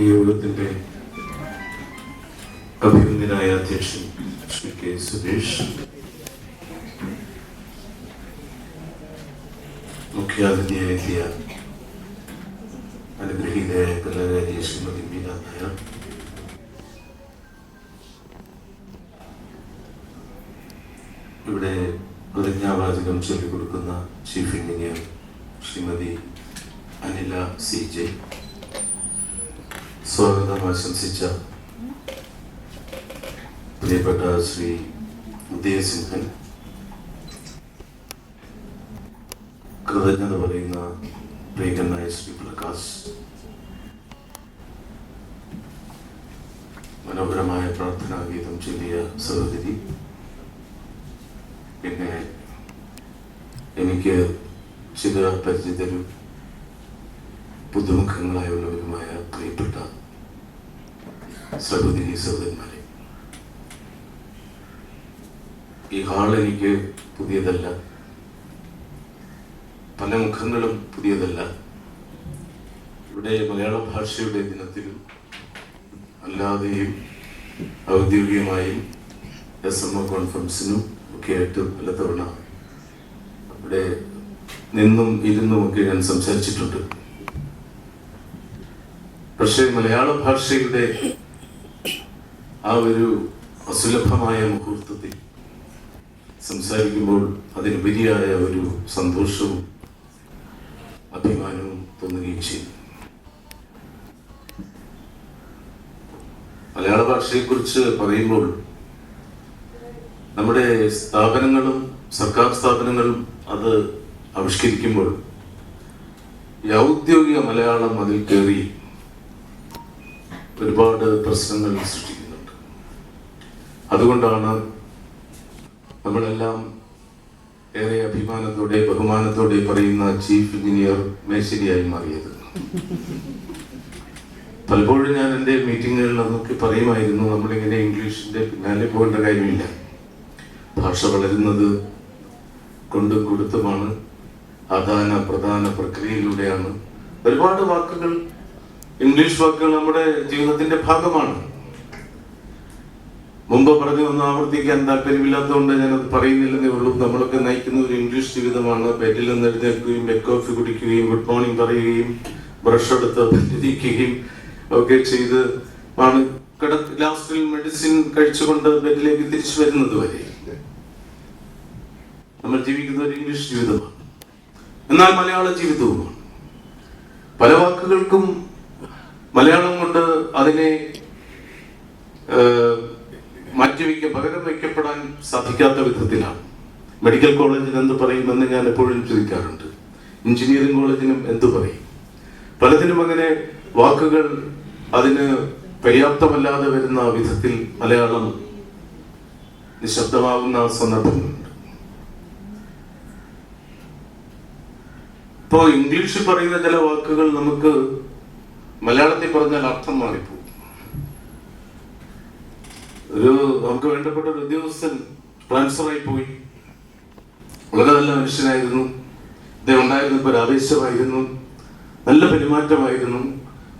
ഈ യോഗത്തിന്റെ അഭിമുഖനായ അധ്യക്ഷൻ ശ്രീ കെ സുരേഷ്. മുഖ്യാതിഥിയായ അനുഗ്രഹീതയായ കലാകാരി ശ്രീമതി മീന നായർ. ഇവിടെ പ്രതിജ്ഞാവാചകം ചൊല്ലിക്കൊടുക്കുന്ന chief engineer Shrimati Anila C J. സ്വാഗതം ആശംസിച്ച പ്രിയപ്പെട്ട ശ്രീ ഉദയസിംഹൻ. കൃതജ്ഞത പറയുന്ന പ്രിയങ്കനായ ശ്രീ പ്രകാശ്. മനോഹരമായ പ്രാർത്ഥനാ ഗീതം ചൊല്ലിയ സഹോദരി. പിന്നെ എനിക്ക് ചില പരിചിതരും പുതുമുഖങ്ങളായുള്ളവരുമായ സഹോദരി സഹോദരന്മാരെ ഈ ഹാൾ എനിക്ക് പുതിയതല്ല. പല മുഖങ്ങളും പുതിയതല്ല. ഇവിടെ മലയാള ഭാഷയുടെ ദിനത്തിലും അല്ലാതെയും ഔദ്യോഗികമായും എസ് എം ഒ കോൺഫറൻസിനും ഒക്കെ ആയിട്ട് പലതവണ ഇവിടെ നിന്നും ഇരുന്നും ഒക്കെ ഞാൻ സംസാരിച്ചിട്ടുണ്ട്. പക്ഷേ മലയാള ഭാഷയുടെ ആ ഒരു അസുലഭമായ മുഹൂർത്തത്തിൽ സംസാരിക്കുമ്പോൾ അതിനുപരിയായ ഒരു സന്തോഷവും അഭിമാനവും തോന്നുകയും ചെയ്യും മലയാള ഭാഷയെക്കുറിച്ച് പറയുമ്പോൾ നമ്മുടെ സ്ഥാപനങ്ങളും സർക്കാർ സ്ഥാപനങ്ങളും അത് ആവിഷ്കരിക്കുമ്പോൾ ഈ ഔദ്യോഗിക മലയാളം അതിൽ കയറി ഒരുപാട് പ്രശ്നങ്ങൾ സൃഷ്ടിക്കുന്നുണ്ട് അതുകൊണ്ടാണ് നമ്മളെല്ലാം ഏറെ അഭിമാനത്തോടെ ബഹുമാനത്തോടെ പറയുന്ന ചീഫ് എഞ്ചിനീയർ മേശരിയായി മാറിയത്. പലപ്പോഴും ഞാൻ എന്റെ മീറ്റിങ്ങുകളിൽ അതൊക്കെ പറയുമായിരുന്നു നമ്മളിങ്ങനെ ഇംഗ്ലീഷിന്റെ പിന്നാലെ പോകേണ്ട കാര്യമില്ല. ഭാഷ വളരുന്നത് കൊണ്ടും കൊടുത്തുമാണ് ആദാന പ്രധാന പ്രക്രിയയിലൂടെയാണ്. ഒരുപാട് വാക്കുകൾ ഇംഗ്ലീഷ് വാക്കുകൾ നമ്മുടെ ജീവിതത്തിന്റെ ഭാഗമാണ്. മുമ്പ് പറഞ്ഞു ഒന്ന് ആവർത്തിക്കാൻ താല്പര്യമില്ലാത്തതുകൊണ്ട് ഞാനത് പറയുന്നില്ലെന്നേ ഉള്ളൂ. നമ്മളൊക്കെ നയിക്കുന്ന ഒരു ഇംഗ്ലീഷ് ജീവിതമാണ്. ബെഡിൽ നിന്ന് എഴുന്നേൽക്കുകയും ബെഡ് കോഫി കുടിക്കുകയും ഗുഡ് മോർണിംഗ് പറയുകയും ബ്രഷ് എടുത്ത് ഇരിക്കുകയും ഒക്കെ ചെയ്ത് ആണ്. കിട ലാസ്റ്റിൽ മെഡിസിൻ കഴിച്ചുകൊണ്ട് ബെഡിലേക്ക് തിരിച്ചു വരുന്നത് വരെ. നമ്മൾ ജീവിക്കുന്ന ഒരു ഇംഗ്ലീഷ് ജീവിതമാണ്. എന്നാൽ മലയാള ജീവിതവുമാണ്. പല വാക്കുകൾക്കും മലയാളം കൊണ്ട് അതിനെ മാറ്റിവെക്ക പകരം വയ്ക്കപ്പെടാൻ സാധിക്കാത്ത വിധത്തിലാണ്. മെഡിക്കൽ കോളേജിന് എന്ത് പറയുമെന്ന് ഞാൻ എപ്പോഴും ചിന്തിക്കാറുണ്ട് എഞ്ചിനീയറിംഗ് കോളേജിനും എന്ത് പറയും? പലതിനും അങ്ങനെ വാക്കുകൾ അതിന് പര്യാപ്തമല്ലാതെ വരുന്ന വിധത്തിൽ മലയാളം നിശബ്ദമാകുന്ന സന്ദർഭങ്ങളുണ്ട്. ഇപ്പോ ഇംഗ്ലീഷിൽ പറയുന്ന ചില വാക്കുകൾ നമുക്ക് മലയാളത്തിൽ പറഞ്ഞാൽ അർത്ഥം മാറിപ്പോകും. ഒരു നമുക്ക് വേണ്ടപ്പെട്ട ഒരു ഉദ്യോഗസ്ഥൻ ട്രാൻസ്ഫർ ആയി പോയി. വളരെ നല്ല മനുഷ്യനായിരുന്നു. ഇദ്ദേഹം ഉണ്ടായിരുന്നപ്പോൾ ഒരു ആവേശമായിരുന്നു. നല്ല പെരുമാറ്റമായിരുന്നു.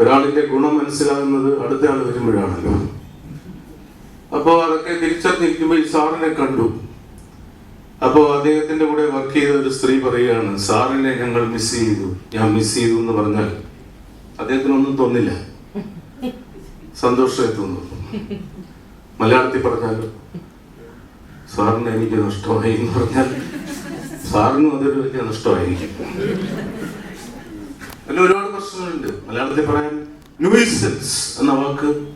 ഒരാളിന്റെ ഗുണം മനസ്സിലാകുന്നത് അടുത്ത ആൾ വരുമ്പോഴാണല്ലോ. അപ്പോ അതൊക്കെ തിരിച്ചറിഞ്ഞിരിക്കുമ്പോൾ ഈ സാറിനെ കണ്ടു. അപ്പോ അദ്ദേഹത്തിന്റെ കൂടെ വർക്ക് ചെയ്ത ഒരു സ്ത്രീ പറയുകയാണ് സാറിനെ ഞങ്ങൾ മിസ് ചെയ്തു. ഞാൻ മിസ് ചെയ്തു എന്ന് പറഞ്ഞാൽ അദ്ദേഹത്തിനൊന്നും തോന്നില്ല. സന്തോഷമായി തോന്നുന്നു. മലയാളത്തിൽ പറഞ്ഞാൽ സാറിന് എനിക്ക് നഷ്ടമായി എന്ന് പറഞ്ഞാൽ സാറിനും അതൊരു വലിയ നഷ്ടമായിരിക്കും. അതിൽ ഒരുപാട് പ്രശ്നങ്ങളുണ്ട്. മലയാളത്തിൽ പറയാൻ ന്യൂയിസൻസ് എന്ന വാക്ക്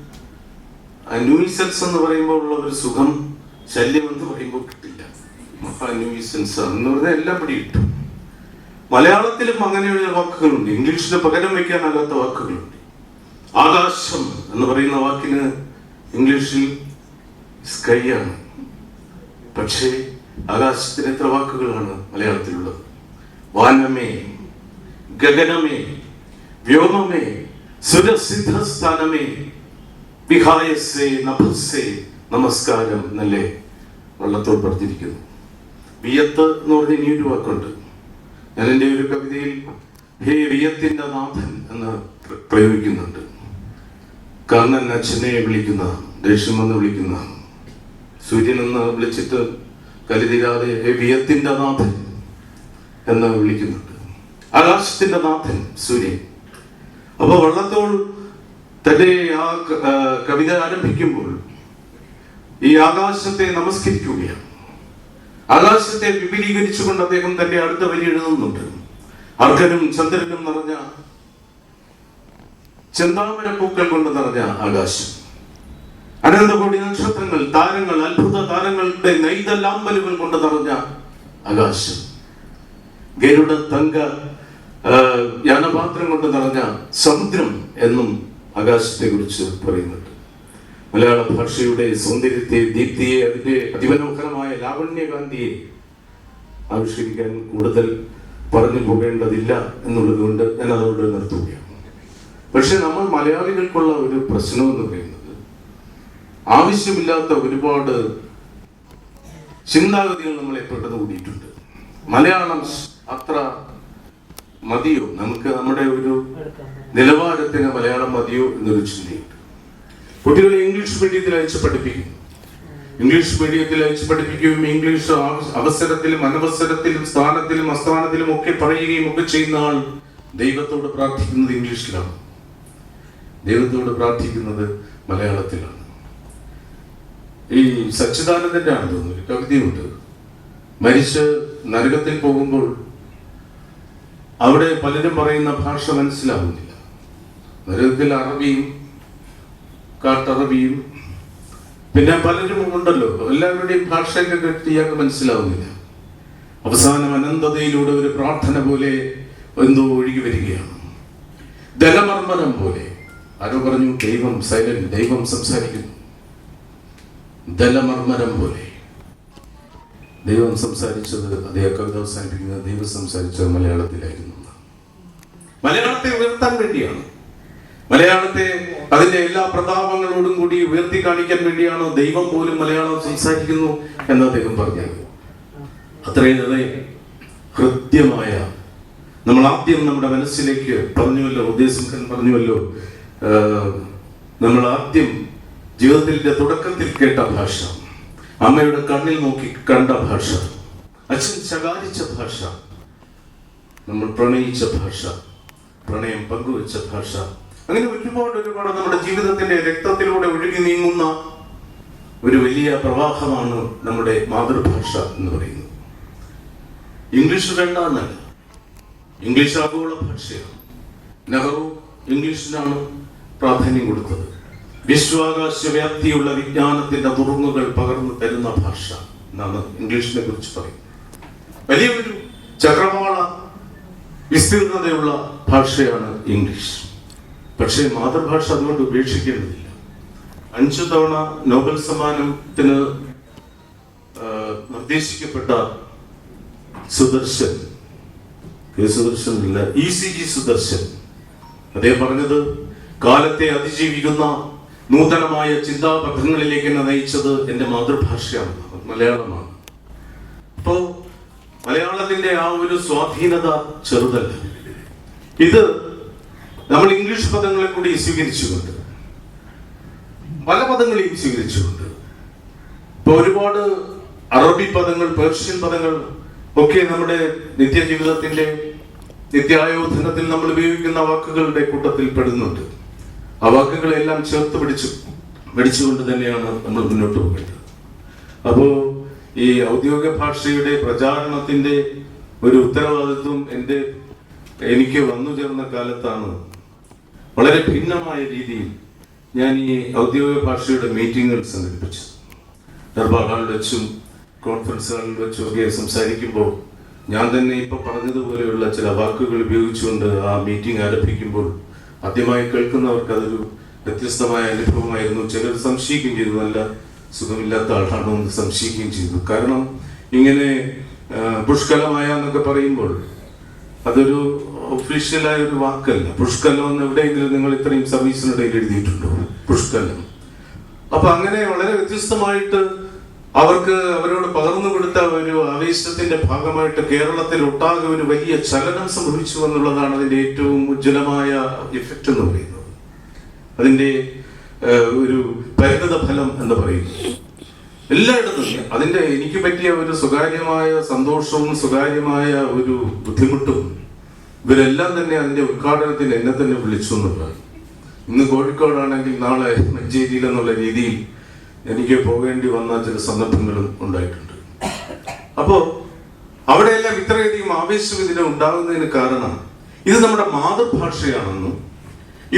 ആ ന്യൂയിസൻസ് എന്ന് പറയുമ്പോൾ ഉള്ള ഒരു സുഖം ശല്യം എന്ന് പറയുമ്പോൾ കിട്ടില്ല. മഹാ ന്യൂയിസൻസ് എന്ന് പറഞ്ഞാൽ എല്ലാം പിടി കിട്ടും. മലയാളത്തിലും അങ്ങനെയുള്ള വാക്കുകളുണ്ട്. ഇംഗ്ലീഷിന് പകരം വയ്ക്കാനാകാത്ത വാക്കുകളുണ്ട്. ആകാശം എന്ന് പറയുന്ന വാക്കിന് ഇംഗ്ലീഷിൽ സ്കൈ ആണ് പക്ഷേ ആകാശത്തിന് എത്ര വാക്കുകളാണ് മലയാളത്തിലുള്ളത്? വാനമേ ഗഗനമേ വ്യോമമേ സുരസിദ്ധസ്ഥാനമേ വിഹായസേ നഭസേ നമസ്കാരം എന്നല്ലേ വള്ളത്തോട് പറഞ്ഞിരിക്കുന്നു. വിയത്ത് എന്ന് പറഞ്ഞ ഇനിയൊരു വാക്കുണ്ട്. ഞാൻ എന്റെ ഒരു കവിതയിൽ ഹേ വിയത്തിന്റെ നാഥൻ എന്ന് പ്ര- പ്രയോഗിക്കുന്നുണ്ട്. കർണൻ അച്ഛനെ വിളിക്കുന്ന ദേഷ്യം വന്ന് സൂര്യനെന്ന് വിളിച്ചിട്ട് കരുതിരാതെ വിയത്തിന്റെ നാഥൻ എന്ന് വിളിക്കുന്നുണ്ട്. ആകാശത്തിന്റെ നാഥൻ സൂര്യൻ. അപ്പൊ വള്ളത്തോൾ തന്റെ ആ കവിത ആരംഭിക്കുമ്പോൾ ഈ ആകാശത്തെ നമസ്കരിക്കുകയാണ്. ആകാശത്തെ വിപുലീകരിച്ചുകൊണ്ട് അദ്ദേഹം തന്റെ അടുത്ത വരി എഴുതുന്നുണ്ട്. അർഘനും ചന്ദ്രനും നിറഞ്ഞ ചെന്താമര പൂക്കൾ കൊണ്ട് നിറഞ്ഞ ആകാശം. അനന്തകോടി നക്ഷത്രങ്ങൾ താരങ്ങൾ അത്ഭുത താരങ്ങളുടെ നൈതലാമ്പലുകൾ കൊണ്ട് നിറഞ്ഞ ആകാശം. ഗരുഡ തങ്ക യാനപാത്രം കൊണ്ട് നിറഞ്ഞ സമുദ്രം എന്നും ആകാശത്തെ കുറിച്ച് പറയുന്നുണ്ട്. മലയാള ഭാഷയുടെ സൗന്ദര്യത്തെ ദീപ്തിയെ അതിന്റെ അതിമനോഹരമായ ലാവണ്യകാന്തിയെ ആവിഷ്കരിക്കാൻ കൂടുതൽ പറഞ്ഞു പോകേണ്ടതില്ല എന്നുള്ളത് കൊണ്ട് ഞാൻ അതോട് നിർത്തുകയാണ്. പക്ഷെ നമ്മൾ മലയാളികൾക്കുള്ള ഒരു പ്രശ്നം എന്ന് പറയുന്നത് ആവശ്യമില്ലാത്ത ഒരുപാട് ചിന്താഗതികൾ നമ്മളെ പെട്ടെന്ന് കൂടിയിട്ടുണ്ട്. മലയാളം അത്ര മതിയോ? നമുക്ക് നമ്മുടെ ഒരു നിലവാരത്തിന് മലയാളം മതിയോ എന്നൊരു ചിന്തയുണ്ട്. കുട്ടികളെ ഇംഗ്ലീഷ് മീഡിയത്തിൽ അയച്ച് പഠിപ്പിക്കും. ഇംഗ്ലീഷ് മീഡിയത്തിൽ അയച്ച് പഠിപ്പിക്കുകയും ഇംഗ്ലീഷ് അവസരത്തിലും അനവസരത്തിലും സ്ഥാനത്തിലും അസ്ഥാനത്തിലും ഒക്കെ പറയുകയും ഒക്കെ ചെയ്യുന്ന ആൾ ദൈവത്തോട് പ്രാർത്ഥിക്കുന്നത് ഇംഗ്ലീഷിലാണ്. ദൈവത്തോട് പ്രാർത്ഥിക്കുന്നത് മലയാളത്തിലാണ്. ഈ സച്ചിദാനന്ദന്റെ ആണ് തോന്നുന്നു കവിതയുണ്ട്. മരിച്ച് നരകത്തിൽ പോകുമ്പോൾ അവിടെ പലരും പറയുന്ന ഭാഷ മനസ്സിലാവുന്നില്ല. നരകത്തിൽ അറബിയും കാട്ടറബിയും. പിന്നെ പലരും ഉണ്ടല്ലോ എല്ലാവരുടെയും ഭാഷയൊക്കെ കേട്ട് ഇയാൾക്ക് മനസ്സിലാവുന്നില്ല. അവസാനം അനന്തതയിലൂടെ ഒരു പ്രാർത്ഥന പോലെ എന്തോ ഒഴുകി വരികയാണ്. ധനമർമ്മനം പോലെ. ആരോ പറഞ്ഞു ദൈവം സൈലന്റ് ദൈവം സംസാരിക്കുന്നു. ദലമർമ്മരം പോലെ. ദൈവം സംസാരിച്ചത് അതേ കവിത അവസാനിപ്പിക്കുന്നത് ദൈവം സംസാരിച്ചത് മലയാളത്തിലായിരുന്നു. മലയാളത്തെ ഉയർത്താൻ വേണ്ടിയാണ്. മലയാളത്തെ അതിന്റെ എല്ലാ പ്രതാപങ്ങളോടും കൂടി ഉയർത്തി കാണിക്കാൻ വേണ്ടിയാണോ ദൈവം പോലും മലയാളം സംസാരിക്കുന്നു എന്ന് അദ്ദേഹം പറഞ്ഞത്. അത്രയേറെ ഹൃദ്യമായ നമ്മൾ ആദ്യം നമ്മുടെ മനസ്സിലേക്ക് പറഞ്ഞുവല്ലോ ഉദ്ദേശം പറഞ്ഞുവല്ലോ. നമ്മൾ ആദ്യം ജീവിതത്തിന്റെ തുടക്കത്തിൽ കേട്ട ഭാഷ അമ്മയുടെ കണ്ണിൽ നോക്കി കണ്ട ഭാഷ അച്ഛൻ ശകാരിച്ച ഭാഷ നമ്മൾ പ്രണയിച്ച ഭാഷ പ്രണയം പങ്കുവെച്ച ഭാഷ അങ്ങനെ ഒരുപാട് ഒരുപാട് നമ്മുടെ ജീവിതത്തിന്റെ രക്തത്തിലൂടെ ഒഴുകി നീങ്ങുന്ന ഒരു വലിയ പ്രവാഹമാണ് നമ്മുടെ മാതൃഭാഷ എന്ന് പറയുന്നത് ഇംഗ്ലീഷ് രണ്ടാന്നല്ല ഇംഗ്ലീഷ് ആഗോള ഭാഷയാണ്. നെഹ്റു ഇംഗ്ലീഷിനാണ് പ്രാധാന്യം കൊടുത്തത്. വിശ്വാകാശ വ്യാപ്തിയുള്ള വിജ്ഞാനത്തിന്റെ നുറുങ്ങുകൾ പകർന്നു തരുന്ന ഭാഷ. എന്നാണ് ഇംഗ്ലീഷിനെ കുറിച്ച് പറയുന്നത്. വലിയൊരു ചക്രവാള വിസ്തീർണതയുള്ള ഭാഷയാണ് ഇംഗ്ലീഷ്. പക്ഷേ മാതൃഭാഷ അതുകൊണ്ട് ഉപേക്ഷിക്കേണ്ടതില്ല അഞ്ചു തവണ നോബൽ സമ്മാനത്തിന് നിർദ്ദേശിക്കപ്പെട്ട സുദർശൻ കെ സുദർശൻ ഇല്ല ഇ സി ജി സുദർശൻ. അദ്ദേഹം പറഞ്ഞത് കാലത്തെ അതിജീവിക്കുന്ന നൂതനമായ ചിന്താപഥങ്ങളിലേക്ക് എന്നെ നയിച്ചത് എന്റെ മാതൃഭാഷയാണ് മലയാളമാണ്. അപ്പോ മലയാളത്തിന്റെ ആ ഒരു സ്വാധീനത ചെറുതല്ല. ഇത് നമ്മൾ ഇംഗ്ലീഷ് പദങ്ങളെ കൂടി സ്വീകരിച്ചുകൊണ്ട് പല പദങ്ങളെയും സ്വീകരിച്ചുകൊണ്ട് ഇപ്പൊ ഒരുപാട് അറബി പദങ്ങൾ പേർഷ്യൻ പദങ്ങൾ ഒക്കെ നമ്മുടെ നിത്യജീവിതത്തിന്റെ നിത്യായോധനത്തിൽ നമ്മൾ ഉപയോഗിക്കുന്ന വാക്കുകളുടെ കൂട്ടത്തിൽ പെടുന്നുണ്ട്. ആ വാക്കുകളെല്ലാം ചേർത്ത് പിടിച്ചു പിടിച്ചുകൊണ്ട് തന്നെയാണ് നമ്മൾ മുന്നോട്ട് പോകേണ്ടത്. അപ്പോ ഈ ഔദ്യോഗിക ഭാഷയുടെ പ്രചാരണത്തിന്റെ ഒരു ഉത്തരവാദിത്വം എന്റെ എനിക്ക് വന്നു ചേർന്ന കാലത്താണ്. വളരെ ഭിന്നമായ രീതിയിൽ ഞാൻ ഈ ഔദ്യോഗിക ഭാഷയുടെ മീറ്റിങ്ങുകൾ സംഘടിപ്പിച്ചു ദർബാറുകളിൽ വെച്ചും കോൺഫറൻസുകളിൽ വെച്ചും ഒക്കെ സംസാരിക്കുമ്പോൾ ഞാൻ തന്നെ ഇപ്പൊ പറഞ്ഞതുപോലെയുള്ള ചില വാക്കുകൾ ഉപയോഗിച്ചുകൊണ്ട് ആ മീറ്റിംഗ് ആരംഭിക്കുമ്പോൾ ആദ്യമായി കേൾക്കുന്നവർക്ക് അതൊരു വ്യത്യസ്തമായ അനുഭവമായിരുന്നു. ചിലർ സംശയിക്കുകയും ചെയ്തു. നല്ല സുഖമില്ലാത്ത ആളാണോ എന്ന് സംശയിക്കുകയും ചെയ്തു. കാരണം ഇങ്ങനെ പുഷ്കലമായ എന്നൊക്കെ പറയുമ്പോൾ അതൊരു ഒഫീഷ്യലായ ഒരു വാക്കല്ല. പുഷ്കലം എന്ന് എവിടെയെങ്കിലും നിങ്ങൾ ഇത്രയും സർവീസിനിടയിൽ എഴുതിയിട്ടുണ്ടോ? പുഷ്കലം. അപ്പൊ അങ്ങനെ വളരെ വ്യത്യസ്തമായിട്ട് അവർക്ക് അവരോട് പകർന്നു കൊടുത്ത ഒരു ആവേശത്തിന്റെ ഭാഗമായിട്ട് കേരളത്തിൽ ഒട്ടാകെ ഒരു വലിയ ചലനം സംഭവിച്ചു എന്നുള്ളതാണ് അതിന്റെ ഏറ്റവും ഉജ്ജ്വലമായ ഇഫക്റ്റ് എന്ന് പറയുന്നത്. അതിന്റെ ഒരു പരിണിത ഫലം എന്ന് പറയുന്നത്. എല്ലായിടത്തും അതിന്റെ എനിക്ക് പറ്റിയ ഒരു സ്വകാര്യമായ സന്തോഷവും സ്വകാര്യമായ ഒരു ബുദ്ധിമുട്ടും ഇവരെല്ലാം തന്നെ അതിന്റെ ഉദ്ഘാടനത്തിന് എന്നെ തന്നെ വിളിച്ചു എന്നുള്ളത് ഇന്ന് കോഴിക്കോടാണെങ്കിൽ നാളെ മഞ്ചേരിയിൽ എന്നുള്ള രീതിയിൽ എനിക്ക് പോകേണ്ടി വന്ന ചില സന്ദർഭങ്ങളും ഉണ്ടായിട്ടുണ്ട്. അപ്പോ അവിടെയെല്ലാം ഇത്രയധികം ആവേശം ഇതിന് ഉണ്ടാകുന്നതിന് കാരണം ഇത് നമ്മുടെ മാതൃഭാഷയാണെന്നും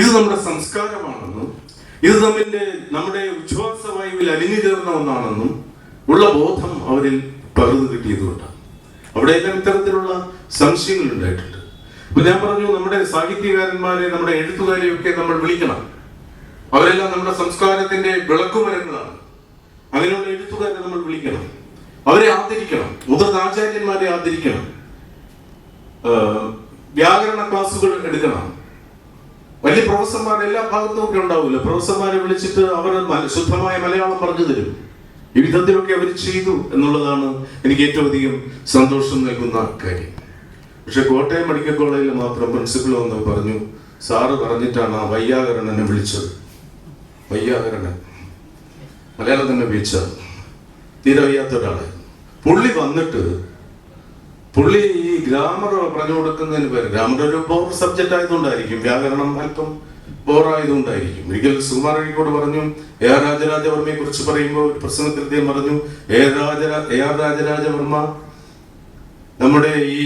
ഇത് നമ്മുടെ സംസ്കാരമാണെന്നും ഇത് നമ്മിന്റെ നമ്മുടെ ഉച്ഛ്വാസവായുവിൽ അലിഞ്ഞു ചേർന്ന ഒന്നാണെന്നും ഉള്ള ബോധം അവരിൽ പകർന്നു കിട്ടിയതുകൊണ്ടാണ് അവിടെയെല്ലാം ഇത്തരത്തിലുള്ള സംശയങ്ങൾ ഉണ്ടായിട്ടുണ്ട്. അപ്പൊ ഞാൻ പറഞ്ഞു നമ്മുടെ സാഹിത്യകാരന്മാരെ നമ്മുടെ എഴുത്തുകാരെയൊക്കെ നമ്മൾ വിളിക്കണം. അവരെല്ലാം നമ്മുടെ സംസ്കാരത്തിന്റെ വിളക്കുമരങ്ങളാണ്. അങ്ങനെയുള്ള എഴുത്തുകാരെ നമ്മൾ വിളിക്കണം. അവരെ ആദരിക്കണം. മുതിർന്ന ആചാര്യന്മാരെ ആദരിക്കണം വ്യാകരണ ക്ലാസ്സുകൾ എടുക്കണം. വലിയ പ്രൊഫസർമാർ എല്ലാ ഭാഗത്തും ഒക്കെ ഉണ്ടാവില്ല. പ്രൊഫസർമാരെ വിളിച്ചിട്ട് അവർ ശുദ്ധമായ മലയാളം പറഞ്ഞു തരും. ഈ വിധത്തിലൊക്കെ അവർ ചെയ്തു എന്നുള്ളതാണ് എനിക്ക് ഏറ്റവും അധികം സന്തോഷം നൽകുന്ന കാര്യം. പക്ഷെ കോട്ടയം മെഡിക്കൽ കോളേജിൽ മാത്രം പ്രിൻസിപ്പൾ വന്ന് പറഞ്ഞു സാറ് പറഞ്ഞിട്ടാണ് ആ വയ്യാകരണനെ വിളിച്ചത്. മലയാളം തന്നെ ഉപയോഗിച്ച തീരെ വയ്യാത്ത ഒരാൾ പുള്ളി വന്നിട്ട് പുള്ളി ഈ ഗ്രാമർ പറഞ്ഞു കൊടുക്കുന്നതിന് പേര് ഗ്രാമർ ഒരു ബോർ സബ്ജക്റ്റ് ആയതുകൊണ്ടായിരിക്കും. വ്യാകരണം അല്പം ബോർ ആയതുകൊണ്ടായിരിക്കും. ഒരിക്കൽ സുകുമാർ അഴിക്കോട് പറഞ്ഞു എ ആർ രാജരാജവർമ്മയെ കുറിച്ച് പറയുമ്പോൾ ഒരു പ്രസംഗത്തിൽ അദ്ദേഹം പറഞ്ഞു A Raja A R Rajarajavarma. നമ്മുടെ ഈ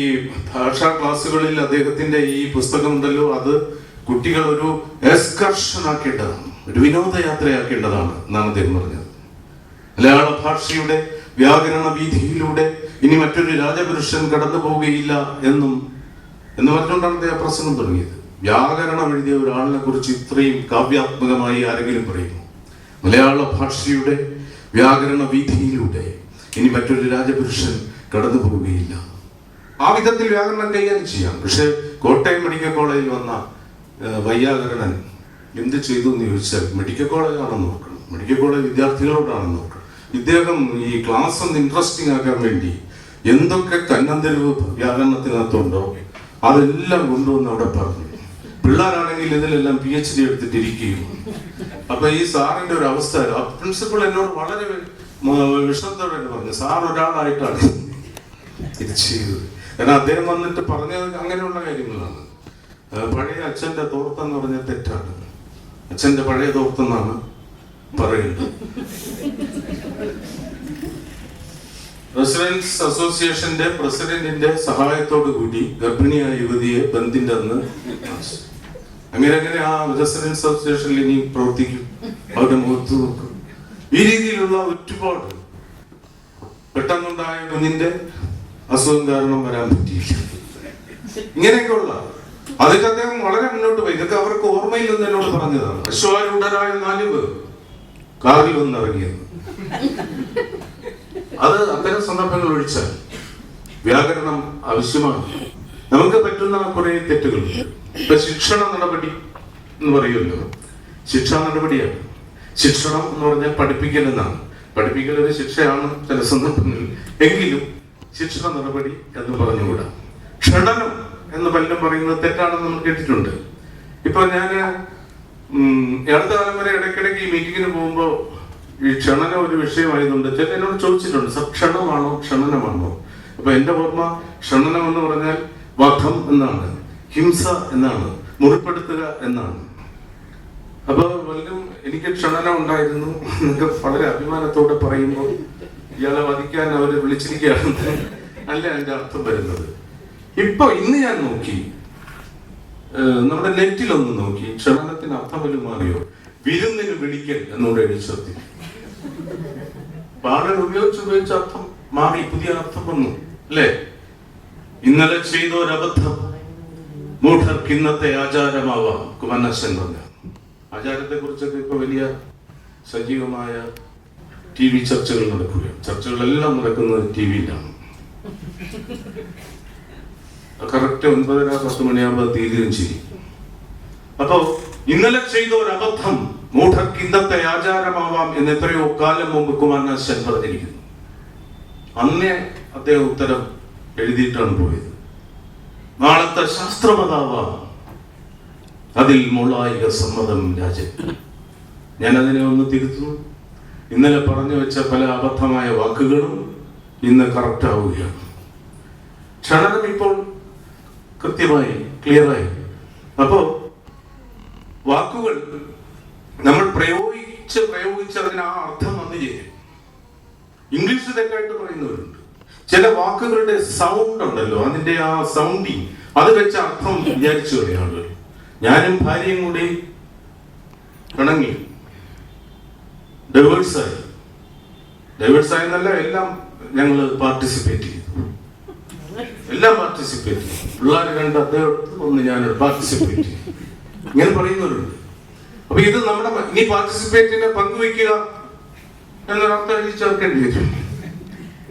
ഭാഷാ ക്ലാസ്സുകളിൽ അദ്ദേഹത്തിന്റെ ഈ പുസ്തകം ഉണ്ടല്ലോ അത് കുട്ടികൾ ഒരു എക്സ്കർഷൻ ആക്കേണ്ടതാണ് ഒരു വിനോദയാത്രയാക്കേണ്ടതാണ് എന്നാണ് അദ്ദേഹം പറഞ്ഞത്. മലയാള ഭാഷയുടെ വ്യാകരണ വീതിയിലൂടെ ഇനി മറ്റൊരു രാജപുരുഷൻ കടന്നു പോവുകയില്ല എന്നും എന്ന് പറഞ്ഞുകൊണ്ടാണ് അദ്ദേഹം പ്രസംഗം തുടങ്ങിയത്. വ്യാകരണം എഴുതിയ ഒരാളിനെ കുറിച്ച് ഇത്രയും കാവ്യാത്മകമായി ആരെങ്കിലും പറയുന്നു മലയാള ഭാഷയുടെ വ്യാകരണ വീതിയിലൂടെ ഇനി മറ്റൊരു രാജപുരുഷൻ കടന്നു പോവുകയില്ല. ആ വിധത്തിൽ വ്യാകരണം കൈകാര്യം ചെയ്യാം. പക്ഷെ കോട്ടയം മെഡിക്കൽ കോളേജിൽ വന്ന വൈയാകരണൻ എന്ത് ചെയ്തു എന്ന് ചോദിച്ചാൽ മെഡിക്കൽ കോളേജാണെന്ന് നോക്കണം. മെഡിക്കൽ കോളേജ് വിദ്യാർത്ഥികളോടാണെന്ന് നോക്കണം. ഇദ്ദേഹം ഈ ക്ലാസ് ഒന്ന് ഇൻട്രസ്റ്റിംഗ് ആക്കാൻ വേണ്ടി എന്തൊക്കെ കന്നന്തരിവ് വ്യാകരണത്തിനകത്തുണ്ടോ അതെല്ലാം കൊണ്ടുവന്ന് അവിടെ പറഞ്ഞു. പിള്ളേരാണെങ്കിൽ ഇതിലെല്ലാം പി എച്ച് ഡി എടുത്തിട്ടിരിക്കുകയും. അപ്പൊ ഈ സാറിന്റെ ഒരു അവസ്ഥ പ്രിൻസിപ്പൾ എന്നോട് വളരെ വിഷമത്തോടെ പറഞ്ഞു സാർ ഒരാളായിട്ടാണ് ഇത് ചെയ്തത്. കാരണം അദ്ദേഹം വന്നിട്ട് പറഞ്ഞത് അങ്ങനെയുള്ള കാര്യങ്ങളാണ്. പഴയ അച്ഛന്റെ തോർത്തെന്ന് പറഞ്ഞ തെറ്റാണ്. അച്ഛന്റെ പഴയ തോർത്തെന്നാണ് പറയുന്നത്. റെസിഡൻസ് അസോസിയേഷന്റെ പ്രസിഡന്റിന്റെ സഹായത്തോടു കൂടി ഗർഭിണിയായ യുവതിയെ ബന്ധിന്റെ അന്ന് അങ്ങനെ അങ്ങനെ ആ റെസിഡൻസ് അസോസിയേഷനിൽ ഇനി പ്രവർത്തിക്കും. അവരുടെ മുഖത്ത് നോക്കും. ഈ രീതിയിലുള്ള ഒരുപാട് പെട്ടെന്നുണ്ടായ കുഞ്ഞിന്റെ അസുഖം കാരണം വരാൻ പറ്റിയില്ല. ഇങ്ങനെയൊക്കെയുള്ള അതിന്റെ അദ്ദേഹം വളരെ മുന്നോട്ട് പോയി. ഇതൊക്കെ അവർക്ക് ഓർമ്മയിൽ നിന്ന് എന്നോട് പറഞ്ഞതാണ്. അശ്വാരൂഢരായ നാല് പേർ കാറിൽ വന്നിറങ്ങിയത്. അത് അത്തരം സന്ദർഭങ്ങൾ ഒഴിച്ചാൽ വ്യാകരണം ആവശ്യമാണ്. നമുക്ക് പറ്റുന്ന കുറെ തെറ്റുകളുണ്ട് ഇപ്പൊ ശിക്ഷണ നടപടി എന്ന് പറയുമല്ലോ. ശിക്ഷാ നടപടിയാണ്. ശിക്ഷണം എന്ന് പറഞ്ഞാൽ പഠിപ്പിക്കൽ എന്നാണ്. പഠിപ്പിക്കൽ ഒരു ശിക്ഷയാണ് ചില സന്ദർഭങ്ങളിൽ. എങ്കിലും ശിക്ഷണ നടപടി എന്ന് പറഞ്ഞുകൂടാ. ക്ഷണനം എന്ന് പലരും പറയുന്നത് തെറ്റാണെന്ന് നമ്മൾ കേട്ടിട്ടുണ്ട്. ഇപ്പൊ ഉം, അടുത്ത കാലം വരെ ഇടയ്ക്കിടയ്ക്ക് ഈ മീറ്റിങ്ങിന് പോകുമ്പോൾ ഈ ക്ഷണനം ഒരു വിഷയമായതുകൊണ്ട് ചില എന്നോട് ചോദിച്ചിട്ടുണ്ട് സർ ക്ഷണമാണോ ക്ഷണനമാണോ? അപ്പൊ എന്റെ ഓർമ്മ ക്ഷണനം എന്ന് പറഞ്ഞാൽ വധം എന്നാണ് ഹിംസ എന്നാണ് മുറിപ്പെടുത്തുക എന്നാണ്. അപ്പൊ പലരും എനിക്ക് ക്ഷണനം ഉണ്ടായിരുന്നു എന്നൊക്കെ വളരെ അഭിമാനത്തോടെ പറയുമ്പോൾ ഇയാളെ വധിക്കാൻ അവർ വിളിച്ചിരിക്കുകയാണെന്ന് അല്ല എന്റെ അർത്ഥം വരുന്നത്. ഇപ്പൊ ഇന്ന് ഞാൻ നോക്കി നമ്മുടെ നെറ്റിലൊന്ന് നോക്കി ക്ഷണത്തിന് അർത്ഥം വല്ലതും മാറിയോ? വിരുന്നിന് വിളിക്കൽ എന്നോട് എഴുതി പാടൽ ഉപയോഗിച്ച് ഉപയോഗിച്ച അർത്ഥം മാറി പുതിയ അർത്ഥം വന്നു അല്ലേ? ഇന്നലെ ചെയ്ത ഒരബദ്ധം മൂഢർക്ക് ഇന്നത്തെ ആചാരമാവാം കുമനശൻ പറഞ്ഞ. ആചാരത്തെ കുറിച്ചൊക്കെ ഇപ്പൊ വലിയ സജീവമായ ടി വി ചർച്ചകൾ നടക്കുകയാണ്. ചർച്ചകളെല്ലാം നടക്കുന്നത് ടി വിയിലാണ്. കറക്റ്റ് ഒൻപതര പത്ത് മണിയാകുമ്പോൾ തീരുകയും ചെയ്യും. അപ്പോ ഇന്നലെ ചെയ്ത ഒരു അബദ്ധം മൂഢർക്ക് ഇന്നത്തെ ആചാരമാവാം എന്ന് എത്രയോ കാലം മുമ്പ് കുമാരനാശൻ പറഞ്ഞിരിക്കുന്നു. അന്നേ അദ്ദേഹം ഉത്തരം എഴുതിയിട്ടാണ് പോയത്. നാളത്തെ ശാസ്ത്രമതാവാം. അതിൽ മുളായിക സമ്മതം രാജൻ ഞാൻ അതിനെ ഒന്ന് തിരുത്തുന്നു. ഇന്നലെ പറഞ്ഞു വെച്ച പല അബദ്ധമായ വാക്കുകളും ഇന്ന് കറക്റ്റ് ആവുകയാണ്. ക്ഷണനം ഇപ്പോൾ കൃത്യമായി ക്ലിയറായി. അപ്പോ വാക്കുകൾ നമ്മൾ പ്രയോഗിച്ച് പ്രയോഗിച്ച് അതിന് ആ അർത്ഥം വന്നു ചെയ്യും ഇംഗ്ലീഷ് തെറ്റായിട്ട് പറയുന്നവരുണ്ട്. ചില വാക്കുകളുടെ സൗണ്ട് ഉണ്ടല്ലോ അതിന്റെ ആ സൗണ്ടിങ് അത് വെച്ച അർത്ഥം വിചാരിച്ചു കളയും ആളുകൾ ഞാനും ഭാര്യയും കൂടി പിണങ്ങി ഡൈവേഴ്സായി ഡൈവേഴ്സായി എന്നല്ല എല്ലാം ഞങ്ങൾ പാർട്ടിസിപ്പേറ്റ് ചെയ്തു. എല്ലാം പാർട്ടിസിപ്പേറ്റ് പിള്ളേർ രണ്ട് അദ്ദേഹം ഒന്ന് ഞാൻ പാർട്ടിസിപ്പേറ്റ് ഇങ്ങനെ പറയുന്നവരുണ്ട്. അപ്പൊ ഇത് നമ്മുടെ ഇനി പാർട്ടിസിപ്പേറ്റിനെ പങ്കുവെക്കുക എന്നൊരർത്ഥം എഴുതി ചേർക്കേണ്ടി വരും.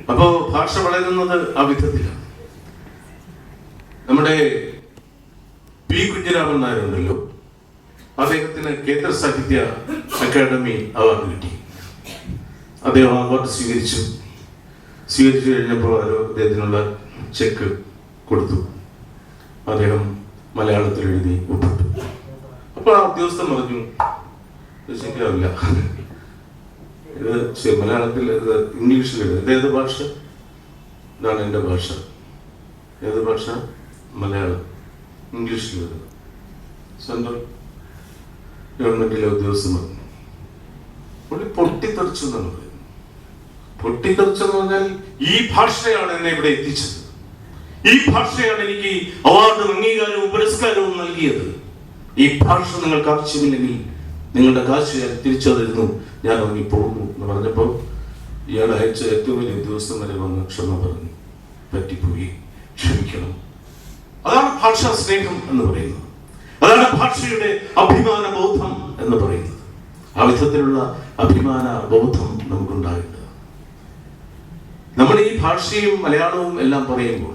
അപ്പോ ഭാഷ വളരുന്നത് ആ വിധത്തിലാണ്. നമ്മുടെ പി കുഞ്ഞിരാമൻ നായരുണ്ടല്ലോ. അദ്ദേഹത്തിന് കേന്ദ്ര സാഹിത്യ അക്കാദമി അവാർഡ് കിട്ടി. അദ്ദേഹം അവാർഡ് സ്വീകരിച്ചു. സ്വീകരിച്ചു കഴിഞ്ഞപ്പോൾ അദ്ദേഹത്തിനുള്ള ചെക്ക് കൊടുത്തു. അദ്ദേഹം മലയാളത്തിൽ എഴുതി ഒപ്പിട്ടു. അപ്പൊ ആ ഉദ്യോഗസ്ഥൻ പറഞ്ഞു "ഇത് ശരിയാവില്ല ഇത് മലയാളത്തിൽ ഇത് ഇംഗ്ലീഷിൽ എഴുതി. ഇത് ഏത് ഭാഷ? ഇതാണ് എന്റെ ഭാഷ. ഏത് ഭാഷ? മലയാളം. ഇംഗ്ലീഷിൽ എഴുതി. സെൻട്രൽ ഗവൺമെന്റിലെ ഉദ്യോഗസ്ഥൻ പറഞ്ഞു. പുള്ളി പൊട്ടിത്തെറിച്ചു എന്നാണ് പറയുന്നത്. പൊട്ടിത്തെറിച്ചെന്ന് പറഞ്ഞാൽ ഈ ഭാഷയാണ് എന്നെ ഇവിടെ എത്തിച്ചത്. ഈ ഭാഷയാണ് എനിക്ക് അവാർഡും അംഗീകാരവും പുരസ്കാരവും നൽകിയത്. ഈ ഭാഷ നിങ്ങൾക്ക് ആവശ്യമില്ലെങ്കിൽ നിങ്ങളുടെ കാശ് ഞാൻ തിരിച്ചു തരുന്നു ഞാൻ ഇറങ്ങി പോകുന്നു എന്ന് പറഞ്ഞപ്പോൾ ഇയാൾ അയച്ച ഏറ്റവും വലിയ ഉദ്യോഗസ്ഥൻ വരെ വന്ന് ക്ഷമ പറഞ്ഞു. പറ്റിപ്പോയി. ക്ഷമിക്കണം. അതാണ് ഭാഷാ സ്നേഹം എന്ന് പറയുന്നത്. അതാണ് ഭാഷയുടെ അഭിമാന ബോധം എന്ന് പറയുന്നത്. ആ വിധത്തിലുള്ള അഭിമാന ബോധം നമുക്കുണ്ടാകേണ്ടത് നമ്മൾ ഈ ഭാഷയും മലയാളവും എല്ലാം പറയുമ്പോൾ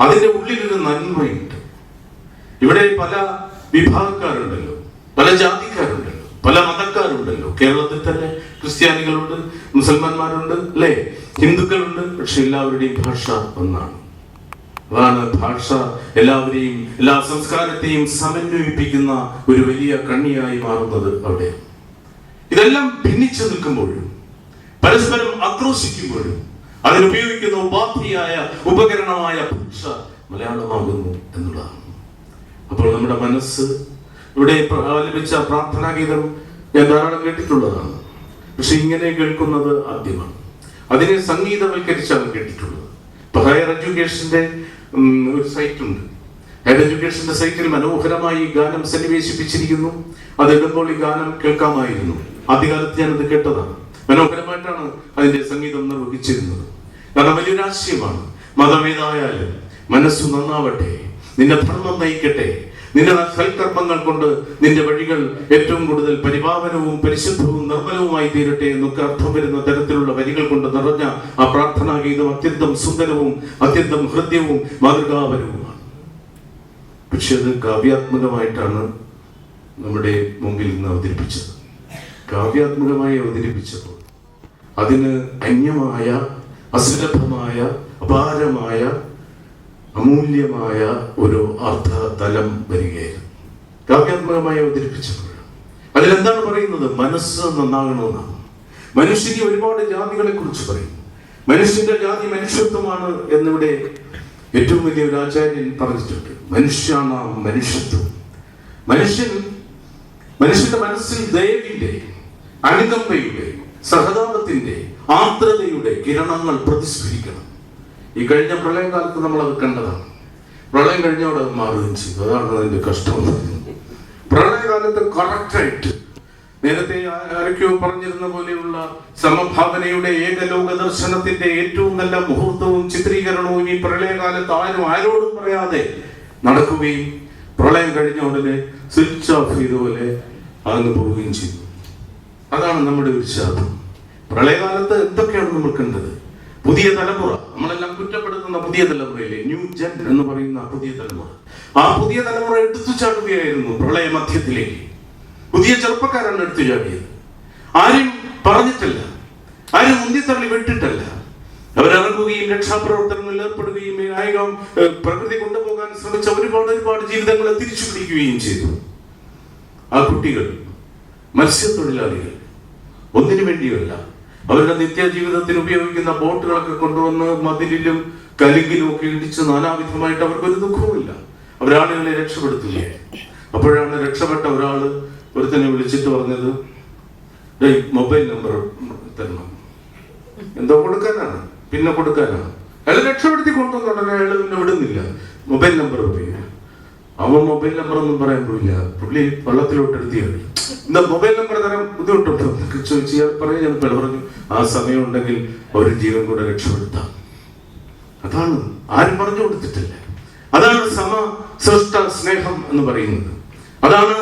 അതിന്റെ ഉള്ളിലൊരു നന്മയുണ്ട്. ഇവിടെ പല വിഭാഗക്കാരുണ്ടല്ലോ പല ജാതിക്കാരുണ്ടല്ലോ പല മതക്കാരുണ്ടല്ലോ. കേരളത്തിൽ തന്നെ ക്രിസ്ത്യാനികളുണ്ട് മുസൽമാന്മാരുണ്ട് അല്ലേ? ഹിന്ദുക്കളുണ്ട് പക്ഷെ എല്ലാവരുടെയും ഭാഷ ഒന്നാണ്. അതാണ് ഭാഷ എല്ലാവരെയും എല്ലാ സംസ്കാരത്തെയും സമന്വയിപ്പിക്കുന്ന ഒരു വലിയ കണ്ണിയായി മാറുന്നത് അവിടെ. ഇതെല്ലാം ഭിന്നിച്ചു നിൽക്കുമ്പോഴും പരസ്പരം ആക്രോശിക്കുമ്പോഴും അതിനുപയോഗിക്കുന്ന ഉപാധിയായ ഉപകരണമായ ഭാഷ മലയാളമാകുന്നു എന്നുള്ളതാണ്. അപ്പോൾ നമ്മുടെ മനസ്സ് ഇവിടെ അവലംബിച്ച പ്രാർത്ഥനാ ഗീതം ഞാൻ ധാരാളം കേട്ടിട്ടുള്ളതാണ്. പക്ഷെ ഇങ്ങനെ കേൾക്കുന്നത് ആദ്യമാണ്. അതിനെ സംഗീതവൽക്കരിച്ചാണ് കേട്ടിട്ടുള്ളത്. ഇപ്പൊ ഹയർ എഡ്യൂക്കേഷന്റെ ഒരു സൈറ്റ് ഉണ്ട് ഹയർ എഡ്യൂക്കേഷന്റെ സൈറ്റിൽ മനോഹരമായി ഈ ഗാനം സന്നിവേശിപ്പിച്ചിരിക്കുന്നു. അത് ഇടുമ്പോൾ ഈ ഗാനം കേൾക്കാമായിരുന്നു. ആദ്യകാലത്ത് ഞാനത് കേട്ടതാണ്. മനോഹരമായിട്ടാണ് അതിന്റെ സംഗീതം നിർവഹിച്ചിരുന്നത്. കാരണം വലിയൊരു ആശയമാണ്. മതമേതായാലും മനസ്സ് നന്നാവട്ടെ. നിന്റെ ധർമ്മം നയിക്കട്ടെ. നിന്റെ സൽക്കർമ്മങ്ങൾ കൊണ്ട് നിന്റെ വഴികൾ ഏറ്റവും കൂടുതൽ പരിപാവനവും പരിശുദ്ധവും നിർമ്മലവുമായി തീരട്ടെ എന്നൊക്കെ അർത്ഥം വരുന്ന തരത്തിലുള്ള വരികൾ കൊണ്ട് നിറഞ്ഞ ആ പ്രാർത്ഥനാ ഗീതം അത്യന്തം സുന്ദരവും അത്യന്തം ഹൃദ്യവും മാതൃകാപരവുമാണ്. പക്ഷെ അത് കാവ്യാത്മകമായിട്ടാണ് നമ്മുടെ മുമ്പിൽ നിന്ന് അവതരിപ്പിച്ചത്. കാവ്യാത്മകമായി അവതരിപ്പിച്ചപ്പോൾ അതിന് അന്യമായ അസുലഭമായ അപാരമായ അമൂല്യമായ ഒരു അർത്ഥ തലം വരികയായിരുന്നു. കാവ്യാത്മകമായി അവതരിപ്പിച്ചപ്പോൾ അതിലെന്താണ് പറയുന്നത്? മനസ്സ് നന്നാകണമെന്നാണ്. മനുഷ്യന് ഒരുപാട് ജാതികളെ കുറിച്ച് പറയും. മനുഷ്യന്റെ ജാതി മനുഷ്യത്വമാണ് എന്നിവിടെ ഏറ്റവും വലിയ ഒരു ആചാര്യൻ പറഞ്ഞിട്ടുണ്ട്. മനുഷ്യാണ് മനുഷ്യത്വം. മനുഷ്യൻ മനുഷ്യന്റെ മനസ്സിൽ ദയവിന്റെ അനുകമ്പയുടെ സഹതാപത്തിന്റെ ആർദ്രതയുടെ കിരണങ്ങൾ പ്രതിസ്ഫരിക്കണം. ഈ കഴിഞ്ഞ പ്രളയകാലത്ത് നമ്മൾ അത് കണ്ടതാണ്. പ്രളയം കഴിഞ്ഞോടെ മാറുകയും ചെയ്തു. അതാണ് അതിന്റെ കഷ്ടം. പ്രളയകാലത്ത് കറക്റ്റായിട്ട് നേരത്തെ ആരൊക്കെയോ പറഞ്ഞിരുന്ന പോലെയുള്ള സമഭാവനയുടെ ഏകലോക ദർശനത്തിന്റെ ഏറ്റവും നല്ല മുഹൂർത്തവും ചിത്രീകരണവും ഈ പ്രളയകാലത്ത് ആരും ആരോടും പറയാതെ നടക്കുകയും പ്രളയം കഴിഞ്ഞ ഉടനെ സ്വിച്ച് ഓഫ് ചെയ്ത അങ്ങ് പോവുകയും ചെയ്തു. അതാണ് നമ്മുടെ ശാപം. പ്രളയകാലത്ത് എന്തൊക്കെയാണ് നമ്മൾ കണ്ടത്? പുതിയ തലമുറ. നമ്മളെല്ലാം കുറ്റപ്പെടുത്തുന്ന പുതിയ തലമുറയിലെ ന്യൂ ജൻ എന്ന് പറയുന്ന പുതിയ തലമുറ. ആ പുതിയ തലമുറ എടുത്തു ചാടുകയായിരുന്നു പ്രളയ മധ്യത്തിലേക്ക്. പുതിയ ചെറുപ്പക്കാരാണ് എടുത്തു ചാടിയത്. ആരും പറഞ്ഞിട്ടില്ല. ആരും മുന്തിത്തള്ളി വിട്ടിട്ടല്ല. അവരിറങ്ങുകയും രക്ഷാപ്രവർത്തനങ്ങളിൽ ഏർപ്പെടുകയും ആയിരം പ്രകൃതി കൊണ്ടുപോകാൻ ശ്രമിച്ച ഒരുപാട് ഒരുപാട് ജീവിതങ്ങളെ തിരിച്ചു പിടിക്കുകയും ചെയ്തു. ആ കുട്ടികൾ മത്സ്യത്തൊഴിലാളികൾ ഒന്നിനു വേണ്ടിയല്ല അവരുടെ നിത്യജീവിതത്തിന് ഉപയോഗിക്കുന്ന ബോട്ടുകളൊക്കെ കൊണ്ടുവന്ന് മതിലിലും കലുങ്കിലും ഒക്കെ ഇടിച്ച് നാനാവിധമായിട്ട് അവർക്കൊരു ദുഃഖവുമില്ല. അവരാളുകളെ രക്ഷപ്പെടുത്തുകയായി അപ്പോഴാണ് രക്ഷപ്പെട്ട ഒരാൾ ഒരുത്തനെ വിളിച്ചിട്ട് പറഞ്ഞത് "ഡേയ്, മൊബൈൽ നമ്പർ തരണം. എന്തോ കൊടുക്കാനാണ്. പിന്നെ കൊടുക്കാനാണ്. അയാൾ രക്ഷപ്പെടുത്തി കൊണ്ടുവന്നുടനെ അയാൾ പിന്നെ വിടുന്നില്ല. മൊബൈൽ നമ്പർ പറയും അവൻ മൊബൈൽ നമ്പർ ഒന്നും പറയാൻ പോയില്ല. പുള്ളി വെള്ളത്തിലോട്ട് എടുത്തി കളി എന്താ മൊബൈൽ നമ്പർ തരാൻ ബുദ്ധിമുട്ടുണ്ടോ. എന്നൊക്കെ ചോദിച്ചു ഇയാൾ പറയാൻ ഞാൻ പെട പറഞ്ഞു ആ സമയം ഉണ്ടെങ്കിൽ ഒരു ജീവൻ കൂടെ രക്ഷപ്പെടുത്താം. അതാണ് ആരും പറഞ്ഞു കൊടുത്തിട്ടില്ല. അതാണ് സമ സൃഷ്ട സ്നേഹം എന്ന് പറയുന്നത്. അതാണ്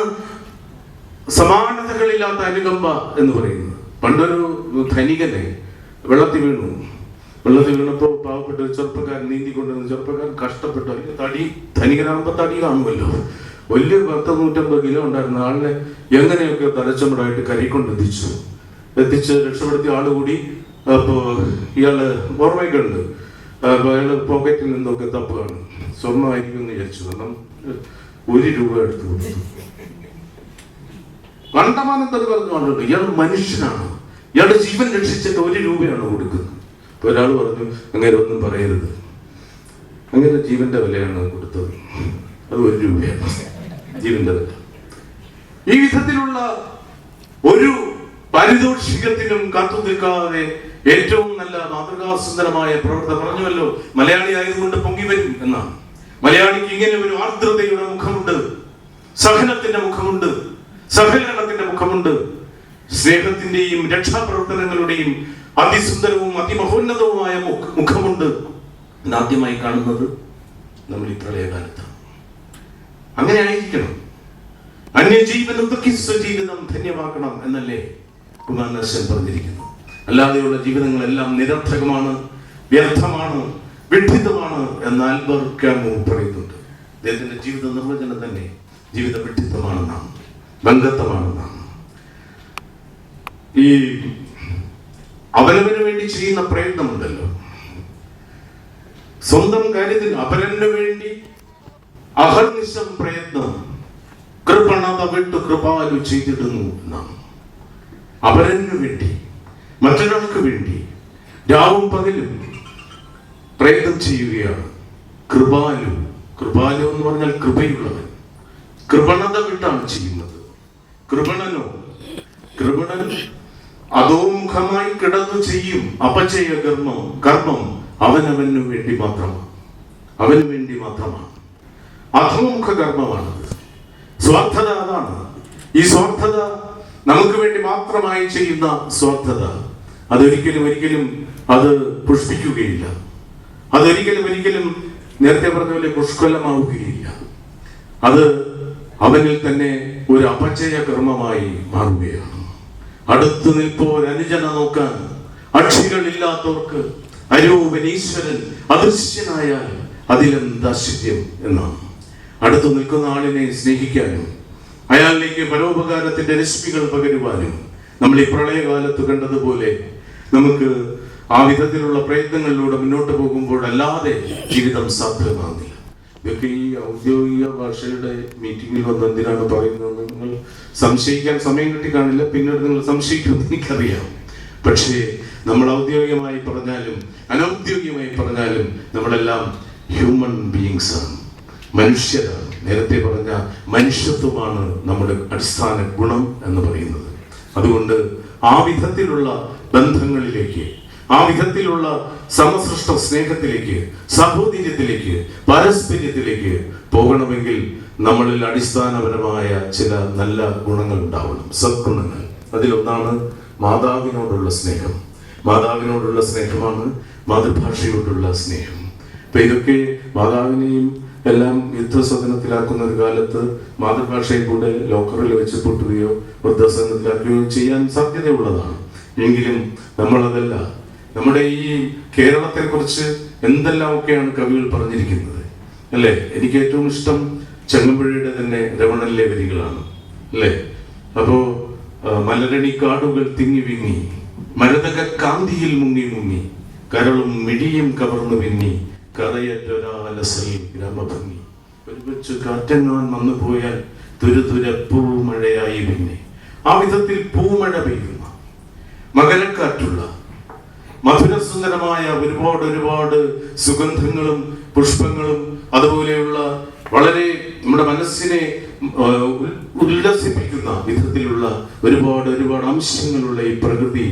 സമാനതകളില്ലാത്ത അനുകമ്പ എന്ന് പറയുന്നത്. പണ്ടൊരു ധനികനെ വെള്ളത്തിൽ വീണു. വെള്ളത്തിൽ വീണപ്പോ പാവപ്പെട്ട ചെറുപ്പക്കാരൻ നീന്തി കൊണ്ടുവന്ന ചെറുപ്പക്കാരൻ കഷ്ടപ്പെട്ടു അതിന്റെ തടി ധനികനാകുമ്പോ തടി കാണുമല്ലോ. വലിയ പത്ത് നൂറ്റമ്പത് കിലോ ഉണ്ടായിരുന്ന ആളിനെ എങ്ങനെയൊക്കെ തലച്ചമ്പടായിട്ട് കരയിക്കൊണ്ട് എത്തിച്ചു. എത്തിച്ച് രക്ഷപ്പെടുത്തിയ ആൾ കൂടി അപ്പോ ഇയാൾ ഓർമ്മയ്ക്കുണ്ട്. അപ്പൊ അയാൾ പോക്കറ്റിൽ നിന്നൊക്കെ തപ്പുകയാണ് സ്വർണമായിരിക്കും എന്ന് വിചാരിച്ചു. കാരണം ഒരു രൂപ എടുത്തു കൊടുത്തു. കണ്ടമാനത്തത് പറഞ്ഞു ഇയാൾ മനുഷ്യനാണ്. ഇയാളുടെ ജീവൻ രക്ഷിച്ചിട്ട് ഒരു രൂപയാണ് കൊടുക്കുന്നത്. ഒരാൾ പറഞ്ഞു അങ്ങനെ ഒന്നും പറയരുത്. അങ്ങനെ ജീവന്റെ വിലയാണ് കൊടുത്തത്. അത് ഒരു രൂപയാണ് ജീവന്റെ വില. ഈ വിധത്തിലുള്ള ഒരു പാരിതോഷികത്തിനും കാത്തു നിൽക്കാതെ ഏറ്റവും നല്ല മാതൃകാസുന്ദരമായ പ്രവർത്തനം പറഞ്ഞുവല്ലോ മലയാളി ആയതുകൊണ്ട് പൊങ്ങി വരും എന്നാണ്. മലയാളിക്ക് ഇങ്ങനെ ഒരു ആർദ്രതയുടെ മുഖമുണ്ട് സഹനത്തിന്റെ മുഖമുണ്ട് സഹകരണത്തിന്റെ മുഖമുണ്ട്. സ്നേഹത്തിന്റെയും രക്ഷാപ്രവർത്തനങ്ങളുടെയും അതിസുന്ദരവും അതിമഹോന്നതവുമായ മുഖ- മുഖമുണ്ട് ആദ്യമായി കാണുന്നത് നമ്മൾ ഈ പ്രളയകാലത്താണ് അങ്ങനെ ആയിരിക്കണം അന്യജീവനം ദുഃഖി ജീവിതം ധന്യമാക്കണം എന്നല്ലേ കുമാരനാശൻ പറഞ്ഞിരിക്കുന്നു. അല്ലാതെയുള്ള ജീവിതങ്ങളെല്ലാം നിരർത്ഥകമാണ് വ്യർത്ഥമാണ് വിഡ്ഢിതമാണ് എന്ന് ആൽബർ ക്യാമു പറയുന്നുണ്ട്. അദ്ദേഹത്തിന്റെ ജീവിത നിർവചനം തന്നെ ജീവിത വിഡ്ഢിത്തമാണെന്നാണ് ബന്ധത്തമാണെന്നാണ് ഈ അവനവന് വേണ്ടി ചെയ്യുന്ന പ്രയത്നമുണ്ടല്ലോ. സ്വന്തം കാര്യത്തിൽ അപരന് വേണ്ടി അഹർനിശം പ്രയത്നം കൃപണത വിട്ട് കൃപാലു ചെയ്തിടുന്നു എന്നാണ് അപരന് വേണ്ടി മറ്റൊരാൾക്ക് വേണ്ടി രാവും പകലും പ്രയത്നം ചെയ്യുകയാണ്. കൃപാലു കൃപാലു എന്ന് പറഞ്ഞാൽ കൃപയുള്ളവൻ. കൃപണത വിട്ടാണ് ചെയ്യുന്നത്. കൃപണനോ? കൃപണൻ അധോമുഖമായി കിടന്നു ചെയ്യും അപചയ കർമ്മം. കർമ്മം അവനവനു വേണ്ടി മാത്രമാണ്. അവന് വേണ്ടി മാത്രമാണ്. അധോമുഖ കർമ്മമാണത്. സ്വാർത്ഥത അതാണ്. ഈ സ്വാർത്ഥത നമുക്ക് വേണ്ടി മാത്രമായി ചെയ്യുന്ന സ്വാർത്ഥത അതൊരിക്കലും ഒരിക്കലും അത് പുഷ്പിക്കുകയില്ല അതൊരിക്കലും ഒരിക്കലും നേരത്തെ പറഞ്ഞ പോലെ പുഷ്കലമാവുകയില്ല. അത് അവനിൽ തന്നെ ഒരു അപചയ കർമ്മമായി മാറുകയാണ്. അടുത്തു നിൽപ്പോർ അനുജന നോക്കാൻ. അക്ഷികളില്ലാത്തവർക്ക് അരൂപനീശ്വരൻ അദൃശ്യനായാൽ അതിലെന്താ ശുദ്ധ്യം എന്നാണ്. അടുത്തു നിൽക്കുന്ന ആളിനെ സ്നേഹിക്കാനും അയാളിലേക്ക് പരോപകാരത്തിന്റെ രശ്മികൾ പകരുവാനും നമ്മൾ ഈ പ്രളയകാലത്ത് കണ്ടതുപോലെ നമുക്ക് ആ വിധത്തിലുള്ള പ്രയത്നങ്ങളിലൂടെ മുന്നോട്ട് പോകുമ്പോൾ അല്ലാതെ ജീവിതം സാധ്യമാകുന്നില്ല. ഇതൊക്കെ ഈ ഔദ്യോഗിക ഭാഷയുടെ മീറ്റിംഗിൽ വന്ന് എന്തിനാണ് പറയുന്നത് നിങ്ങൾ സംശയിക്കാൻ സമയം കിട്ടി കാണില്ല. പിന്നീട് നിങ്ങൾ സംശയിക്കുമെന്ന് എനിക്കറിയാം. പക്ഷേ നമ്മൾ ഔദ്യോഗികമായി പറഞ്ഞാലും അനൗദ്യോഗികമായി പറഞ്ഞാലും നമ്മളെല്ലാം ഹ്യൂമൻ ബീയിങ്സ് ആണ്. മനുഷ്യരാണ്. നേരത്തെ പറഞ്ഞ മനുഷ്യത്വമാണ് നമ്മുടെ അടിസ്ഥാന ഗുണം എന്ന് പറയുന്നത്. അതുകൊണ്ട് ആ വിധത്തിലുള്ള ബന്ധങ്ങളിലേക്ക് ആ വിധത്തിലുള്ള സമസൃഷ്ട സ്നേഹത്തിലേക്ക് സഹോദര്യത്തിലേക്ക് പാരസ്പര്യത്തിലേക്ക് പോകണമെങ്കിൽ നമ്മളിൽ അടിസ്ഥാനപരമായ ചില നല്ല ഗുണങ്ങൾ ഉണ്ടാവണം സദ്ഗുണങ്ങൾ. അതിലൊന്നാണ് മാതാവിനോടുള്ള സ്നേഹം. മാതാവിനോടുള്ള സ്നേഹമാണ് മാതൃഭാഷയോടുള്ള സ്നേഹം. അപ്പൊ ഇതൊക്കെ മാതാവിനെയും എല്ലാം യുദ്ധസദനത്തിലാക്കുന്ന ഒരു കാലത്ത് മാതൃഭാഷയെ കൂടെ ലോക്കറിൽ വെച്ച് പൊട്ടുകയോ വൃദ്ധസദനത്തിലാക്കുകയോ ചെയ്യാൻ സാധ്യതയുള്ളതാണ്. എങ്കിലും നമ്മളതല്ല. നമ്മുടെ ഈ കേരളത്തെക്കുറിച്ച് എന്തെല്ലാമൊക്കെയാണ് കവികൾ പറഞ്ഞിരിക്കുന്നത്? അല്ലേ? എനിക്ക് ഏറ്റവും ഇഷ്ടം ചെങ്ങമ്പുഴയുടെ തന്നെ രമണനിലെ വരികളാണ്. അല്ലേ? അപ്പോ മലരണി കാടുകൾ തിങ്ങി വിങ്ങി മരതക കാന്തിയിൽ മുങ്ങി മുങ്ങി കരളും മിടിയും കവർന്നു വിങ്ങി കറയറ്റൊരാലസൽ ഗ്രാമഭംഗി. ഒരുമിച്ച് കാറ്റങ്ങാൻ വന്നു പോയാൽ തുരുതുര പൂമഴയായി പിന്നെ. ആ വിധത്തിൽ പൂമഴ പെയ്യുന്ന. മകരക്കാറ്റുള്ള മധുരസുന്ദരമായ ഒരുപാട് ഒരുപാട് സുഗന്ധങ്ങളും പുഷ്പങ്ങളും അതുപോലെയുള്ള വളരെ നമ്മുടെ മനസ്സിനെ ഉല്ലസിപ്പിക്കുന്ന വിധത്തിലുള്ള ഒരുപാട് ഒരുപാട് അംശങ്ങളുള്ള ഈ പ്രകൃതി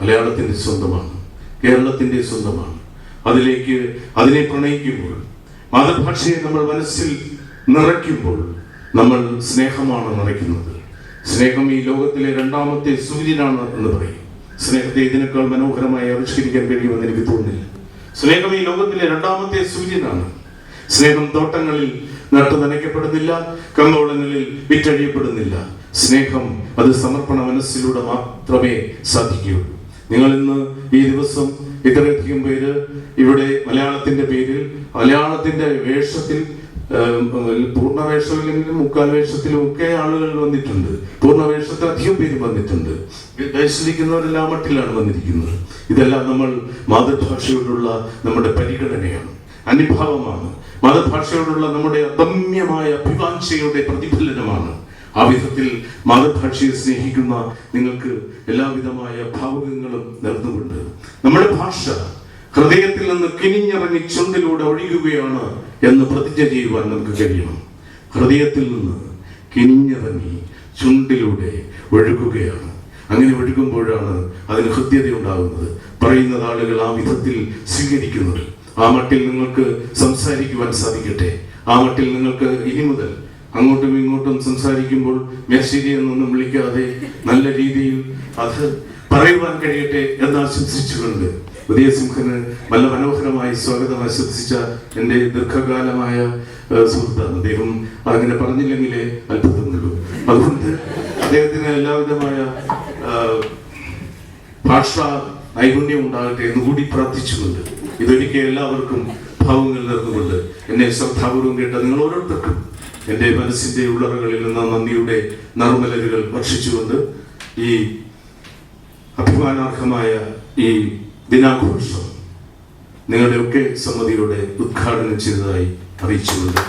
മലയാളത്തിന്റെ സ്വന്തമാണ് കേരളത്തിന്റെ സ്വന്തമാണ്. അതിലേക്ക് അതിനെ പ്രണയിക്കുമ്പോൾ മാതൃഭാഷയെ നമ്മൾ മനസ്സിൽ നിറയ്ക്കുമ്പോൾ നമ്മൾ സ്നേഹമാണ് നിറയ്ക്കുന്നത്. സ്നേഹം ഈ ലോകത്തിലെ രണ്ടാമത്തെ സൂര്യനാണ് എന്ന് പറയും. സ്നേഹത്തെ ഇതിനേക്കാൾ മനോഹരമായി ആവിഷ്കരിക്കാൻ കഴിയുമെന്ന് എനിക്ക് തോന്നുന്നില്ല. സ്നേഹം ഈ ലോകത്തിലെ രണ്ടാമത്തെ സൂര്യനാണ്. സ്നേഹം തോട്ടങ്ങളിൽ നട്ടു നനയ്ക്കപ്പെടുന്നില്ല കമ്പോളങ്ങളിൽ വിറ്റഴിയപ്പെടുന്നില്ല. സ്നേഹം അത് സമർപ്പണ മനസ്സിലൂടെ മാത്രമേ സാധിക്കുകയുള്ളൂ. നിങ്ങൾ ഇന്ന് ഈ ദിവസം ഇത്രയധികം പേര് ഇവിടെ മലയാളത്തിന്റെ പേരിൽ മലയാളത്തിന്റെ വേഷത്തിൽ ഏം, പൂർണ വേഷമില്ലെങ്കിലും മുക്കാൽ വേഷത്തിലും ഒക്കെ ആളുകൾ വന്നിട്ടുണ്ട്. പൂർണ വേഷത്തിൽ അധികം പേര് വന്നിട്ടുണ്ട്. ദർശനിക്കുന്നവരെല്ലാം മട്ടിലാണ് വന്നിരിക്കുന്നത്. ഇതെല്ലാം നമ്മൾ മാതൃഭാഷയോടുള്ള നമ്മുടെ പരിഗണനയാണ്. അനുഭാവമാണ്. മാതൃഭാഷയോടുള്ള നമ്മുടെ അദമ്യമായ അഭിവാഞ്ചയുടെ പ്രതിഫലനമാണ്. ആ വിധത്തിൽ മാതൃഭാഷയെ സ്നേഹിക്കുന്ന നിങ്ങൾക്ക് എല്ലാവിധമായ ഭാവുകങ്ങളും നേർന്നുകൊണ്ട്. നമ്മുടെ ഭാഷ ഹൃദയത്തിൽ നിന്ന് കിനിഞ്ഞിറങ്ങി ചുണ്ടിലൂടെ ഒഴുകുകയാണ് എന്ന് പ്രതിജ്ഞ ചെയ്യുവാൻ നമുക്ക് കഴിയണം. ഹൃദയത്തിൽ നിന്ന് കിനിഞ്ഞിറങ്ങി ചുണ്ടിലൂടെ ഒഴുകുകയാണ്. അങ്ങനെ ഒഴുകുമ്പോഴാണ് അതിന് ഹൃദ്യത ഉണ്ടാകുന്നത്. പറയുന്ന ആളുകൾ ആ വിധത്തിൽ സ്വീകരിക്കുന്നത്. ആ മട്ടിൽ നിങ്ങൾക്ക് സംസാരിക്കുവാൻ സാധിക്കട്ടെ. ആ മട്ടിൽ നിങ്ങൾക്ക് ഇനി മുതൽ അങ്ങോട്ടും ഇങ്ങോട്ടും സംസാരിക്കുമ്പോൾ മെസ്സിരി എന്നൊന്നും വിളിക്കാതെ നല്ല രീതിയിൽ അത് പറയുവാൻ കഴിയട്ടെ എന്ന് ആശംസിച്ചുകൊണ്ട് ഉദയസിംഹന് നല്ല മനോഹരമായി സ്വാഗതം ആശ്വസിച്ച എന്റെ ദീർഘകാലമായ സുഹൃത്താണ് അദ്ദേഹം അങ്ങനെ പറഞ്ഞില്ലെങ്കിലേ അത്ഭുതമുള്ളൂ. അതുകൊണ്ട് അദ്ദേഹത്തിന് എല്ലാവിധമായ ഭാഷ നൈപുണ്യം ഉണ്ടാകട്ടെ എന്ന് കൂടി പ്രാർത്ഥിച്ചുകൊണ്ട് ഇതൊരിക്കൽ എല്ലാവർക്കും ഭാവങ്ങൾ നേർന്നുകൊണ്ട് എന്നെ ശ്രദ്ധാപൂർവം കേട്ട നിങ്ങൾ ഓരോരുത്തർക്കും എന്റെ മനസ്സിന്റെ ഉള്ളറകളിൽ നിന്ന് നന്ദിയുടെ നറുമലരുകൾ ഭക്ഷിച്ചുകൊണ്ട് ഈ അഭിമാനാർഹമായ ഈ ദിനാഘോഷം നിങ്ങളുടെയൊക്കെ സമ്മതിയോടെ ഉദ്ഘാടനം ചെയ്തതായി അറിയിച്ചുകൊണ്ട്.